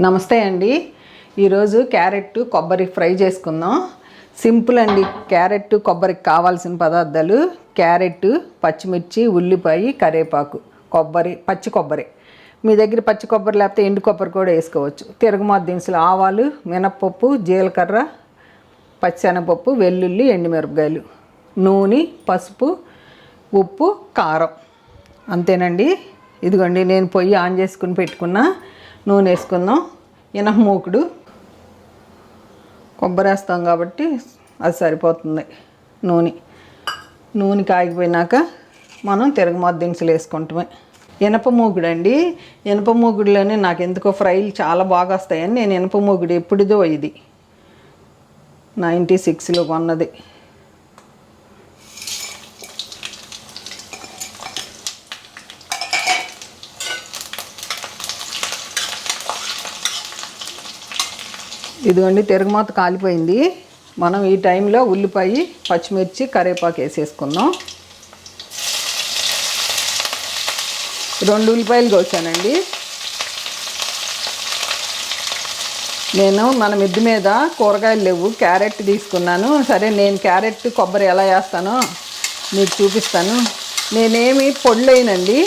నమస్తే అండి. ఈరోజు క్యారెట్ కొబ్బరి ఫ్రై చేసుకుందాం. సింపుల్ అండి. క్యారెట్ కొబ్బరికి కావాల్సిన పదార్థాలు. క్యారెట్ పచ్చిమిర్చి ఉల్లిపాయ కరేపాకు. కొబ్బరి పచ్చి కొబ్బరి. మీ దగ్గర పచ్చి కొబ్బరి లేకపోతే ఎండు కొబ్బరి కూడా వేసుకోవచ్చు. తిరగమాత దినుసులు ఆవాలు మినప్పప్పు జీలకర్ర పచ్చెనపప్పు వెల్లుల్లి ఎండుమిరపకాయలు నూనె పసుపు ఉప్పు కారం. అంతేనండి. ఇదిగోండి నేను పొయ్యి ఆన్ చేసుకుని పెట్టుకున్న. నూనె వేసుకుందాం. ఇనప మూకుడు. కొబ్బరి వేస్తాం కాబట్టి అది సరిపోతుంది నూనె. నూనె కాగిపోయినాక మనం తిరగమాత దినుసులు వేసుకుంటామే. ఇనప మూగుడు అండి ఇనప మూగుడులోనే నాకు ఎందుకో ఫ్రైలు చాలా బాగా వస్తాయని నేను ఇనప మూగుడు ఎప్పుడుదో ఇది. నైంటీ సిక్స్లో కొన్నది. ఇదిగోండి తిరగమాత కాలిపోయింది. మనం ఈ టైంలో ఉల్లిపాయ పచ్చిమిర్చి కరివేపాకు వేసేసుకుందాం. రెండు ఉల్లిపాయలు కోసానండి. నేను మన మిద్ది మీద కూరగాయలు లేవు క్యారెట్ తీసుకున్నాను. సరే నేను క్యారెట్ కొబ్బరి ఎలా వేస్తానో మీకు చూపిస్తాను. నేనేమి పొడిలేనండి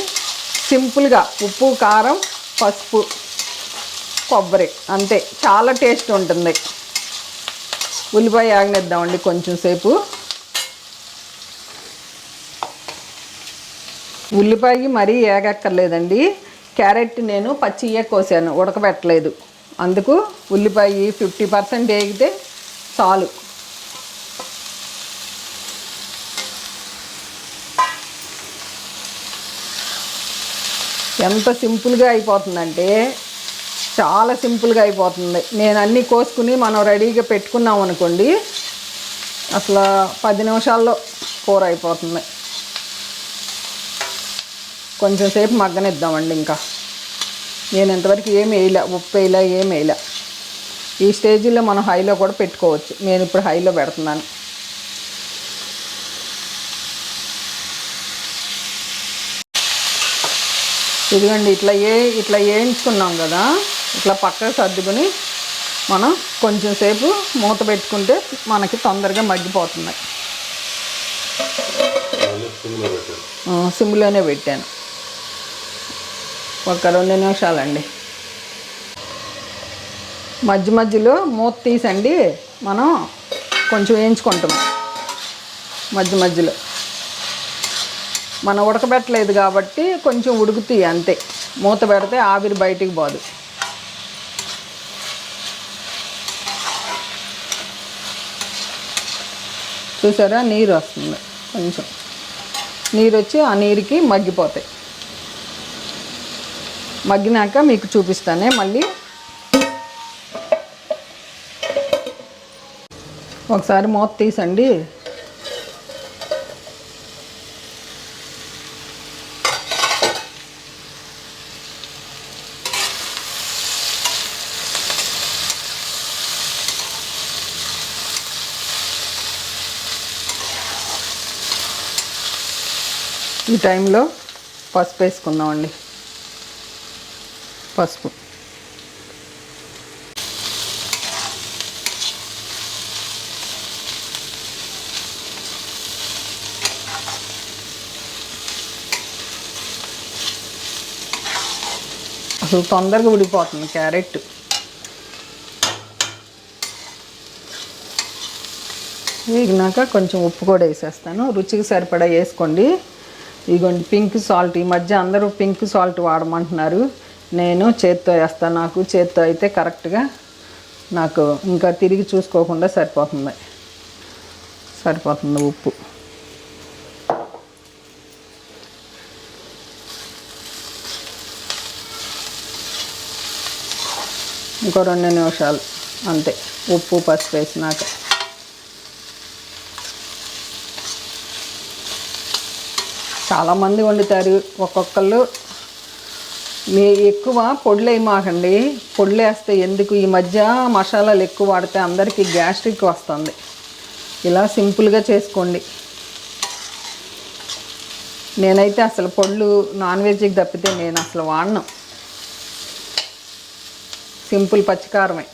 సింపుల్గా ఉప్పు కారం పసుపు కొబ్బరి అంతే. చాలా టేస్ట్ ఉంటుంది. ఉల్లిపాయ ఆగనిద్దామండి కొంచెం సేపు. ఉల్లిపాయ మరీ ఏగక్కర్లేదండి. క్యారెట్ నేను పచ్చియ్య కోసాను ఉడకబెట్టలేదు. అందుకు ఉల్లిపాయ ఫిఫ్టీ పర్సెంట్ వేగితే చాలు. ఎంత సింపుల్గా అయిపోతుందంటే చాలా సింపుల్గా అయిపోతుంది. నేను అన్నీ కోసుకుని మనం రెడీగా పెట్టుకున్నాం అనుకోండి అసలు పది నిమిషాల్లో కూర అయిపోతుంది. కొంచెం సేపు మగ్గనిద్దామండి ఇంకా. నేను ఇంతవరకు ఏం వేయలే ఉప్పు వేయలే ఏం వేయలే. ఈ స్టేజీలో మనం హైలో కూడా పెట్టుకోవచ్చు. నేను ఇప్పుడు హైలో పెడుతున్నాను. ఇదిగోండి ఇట్లా ఏ ఇట్లా వేయించుకున్నాం కదా. ఇట్లా పక్కకు సర్దుకుని మనం కొంచెం సేపు మూత పెట్టుకుంటే మనకి తొందరగా మగ్గిపోతున్నాయి సిమ్లోనే పెట్టాను. ఒక రెండు నిమిషాలండి. మధ్య మధ్యలో మూత తీసండి మనం కొంచెం వేయించుకుంటాం. మధ్య మధ్యలో. మనం ఉడకబెట్టలేదు కాబట్టి కొంచెం ఉడుకుతాయి అంతే. మూత పెడితే ఆవిరి బయటికి పోదు. చూసారా? నీరు వస్తుంది. కొంచెం. నీరు వచ్చి ఆ నీరుకి మగ్గిపోతాయి. మగ్గినాక మీకు చూపిస్తానే మళ్ళీ. ఒకసారి మూత తీసండి. ఈ టైంలో పసుపు వేసుకుందామండి. పసుపు. అసలు తొందరగా ఉడిపోతుంది క్యారెట్. వేగినాక కొంచెం ఉప్పు కూడా వేసేస్తాను. రుచికి సరిపడా వేసుకోండి. ఇదిగోండి పింక్ సాల్ట్. ఈ మధ్య అందరూ పింక్ సాల్ట్ వాడమంటున్నారు. నేను చేత్తో వేస్తాను నాకు చేత్తో అయితే కరెక్ట్గా నాకు ఇంకా తిరిగి చూసుకోకుండా సరిపోతుంది. సరిపోతుంది ఉప్పు. ఇంకో రెండు నిమిషాలు. అంతే. ఉప్పు పసుపు వేసినాక. చాలామంది వండుతారు. ఒక్కొక్కళ్ళు. మీ ఎక్కువ పొడులు మాకండి పొడులు వేస్తే ఎందుకు? ఈ మధ్య మసాలాలు ఎక్కువ వాడితే అందరికీ గ్యాస్ట్రిక్ వస్తుంది. ఇలా సింపుల్గా చేసుకోండి. నేనైతే అసలు పొళ్ళు నాన్ వెజ్కి తప్పితే నేను అసలు వాడను. సింపుల్ పచ్చికారమే.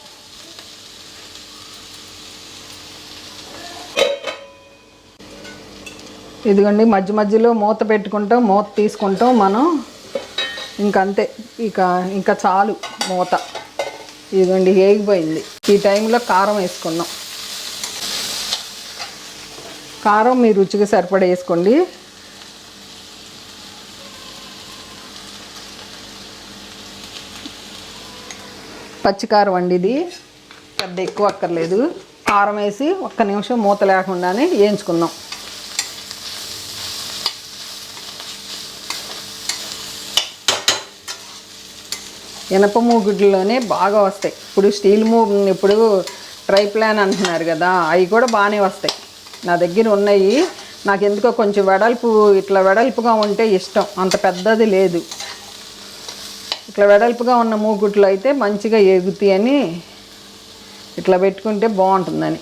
ఇదిగోండి మధ్య మధ్యలో మూత పెట్టుకుంటాం మూత తీసుకుంటాం మనం. ఇంకంతే ఇక ఇంకా చాలు మూత. ఇదిగోండి వేగిపోయింది. ఈ టైంలో కారం వేసుకుందాం కారం మీ రుచికి సరిపడా వేసుకోండి. పచ్చికారం అండి ఇది. పెద్ద ఎక్కువ అక్కర్లేదు. కారం వేసి ఒక్క నిమిషం మూత లేకుండానే వేయించుకుందాం ఇనప మూగుడ్లోనే బాగా వస్తాయి. ఇప్పుడు స్టీల్ మూ ఇప్పుడు ట్రై ప్లాన్ అంటున్నారు కదా అవి కూడా బాగానే వస్తాయి. నా దగ్గర ఉన్నాయి. నాకు ఎందుకో కొంచెం వెడల్పు ఇట్లా వెడల్పుగా ఉంటే ఇష్టం. అంత పెద్దది లేదు. ఇట్లా వెడల్పుగా ఉన్న మూగుట్లు అయితే మంచిగా ఎగుతాయి అని ఇట్లా పెట్టుకుంటే బాగుంటుందని.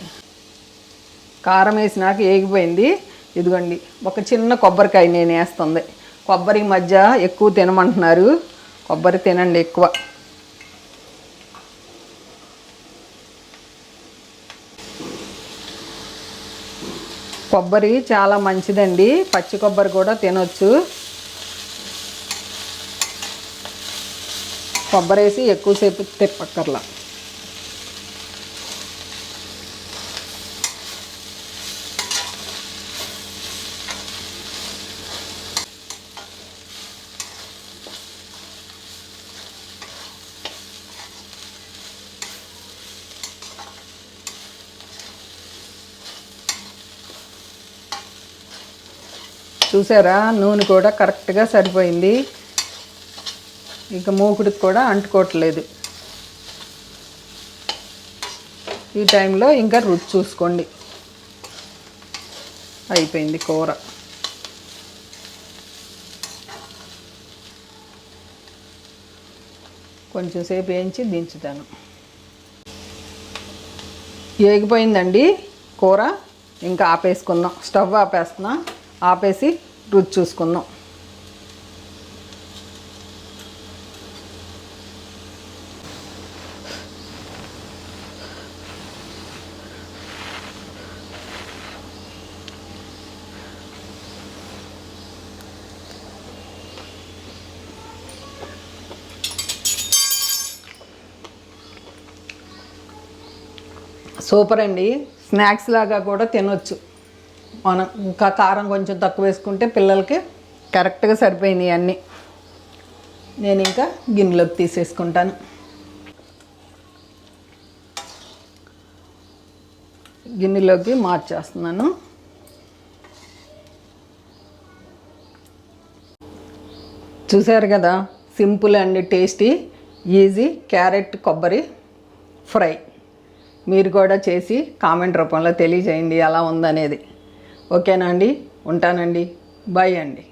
కారం వేసినాక ఏగిపోయింది. ఇదిగోండి ఒక చిన్న కొబ్బరికాయ నేను వేస్తుంది. కొబ్బరి మధ్య ఎక్కువ తినమంటున్నారు. కొబ్బరి తినండి ఎక్కువ. కొబ్బరి చాలా మంచిదండి. పచ్చి కొబ్బరి కూడా తినొచ్చు. కొబ్బరి వేసి ఎక్కువసేపు తిప్పక్కర్లా. చూసారా? నూనె కూడా కరెక్ట్గా సరిపోయింది. ఇంకా మూకుడికి కూడా అంటుకోవట్లేదు. ఈ టైంలో ఇంకా రుచి చూసుకోండి. అయిపోయింది కూర. కొంచెం సేపు వేయించి దించుతాను. ఏగిపోయిందండి కూర? ఇంకా ఆపేసుకుందాం. స్టవ్ ఆపేస్తున్నా. ఆపేసి రుచి చూసుకుందాం. సూపర్ అండి. స్నాక్స్ లాగా కూడా తినొచ్చు. మనం ఇంకా కారం కొంచెం తక్కువ వేసుకుంటే పిల్లలకి కరెక్ట్గా సరిపోయినాయి అన్నీ. నేను ఇంకా గిన్నెలోకి తీసేసుకుంటాను. గిన్నెలోకి మార్చేస్తున్నాను. చూసారు కదా simple and tasty easy carrot కొబ్బరి ఫ్రై. మీరు కూడా చేసి కామెంట్ రూపంలో తెలియజేయండి ఎలా ఉందనేది. ఓకేనా అండి? ఉంటానండి. బాయ్ అండి.